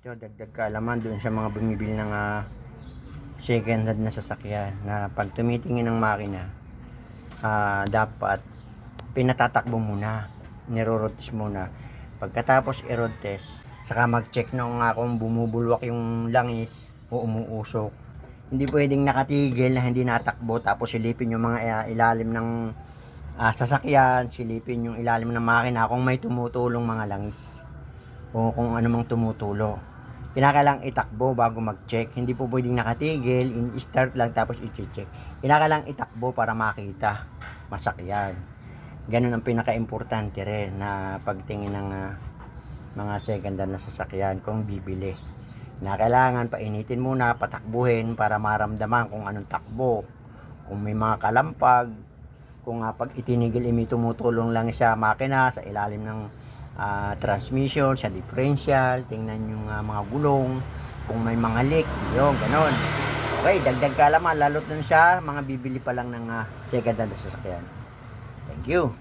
Ito, dagdag kaalaman doon sa mga bumibili ng ah, second hand na sasakyan na pag tumitingin ng makina, ah, dapat pinatatakbo muna, niroroad test muna. Pagkatapos i-road test, saka mag-check nung nga kung bumubulwak yung langis o umuusok. Hindi pwedeng nakatigil na hindi natakbo tapos silipin yung mga ah, ilalim ng ah, sasakyan, silipin yung ilalim ng makina kung may tumutulong mga langis o kung ano mang tumutulo. Kinakailang itakbo bago mag-check. Hindi po pwedeng nakatigil, in-start lang tapos i-check. Kinakailang itakbo para makita masakyan. Ganun ang pinaka-importante rin na pagtingin ng ah, mga second hand na sasakyan kung bibili. Na kailangan painitin muna, patakbuhin para maramdaman kung anong takbo. Kung may mga kalampag, kung nga pag itinigil imi tumutulong lang sa makina sa ilalim ng ah, transmission, sa differential, tingnan yung ah, mga gulong, kung may mga leak, yun, ganon. Okay, dagdag kaalaman, lalo dun sa mga bibili pa lang ng ah, second hand sasakyan. Thank you.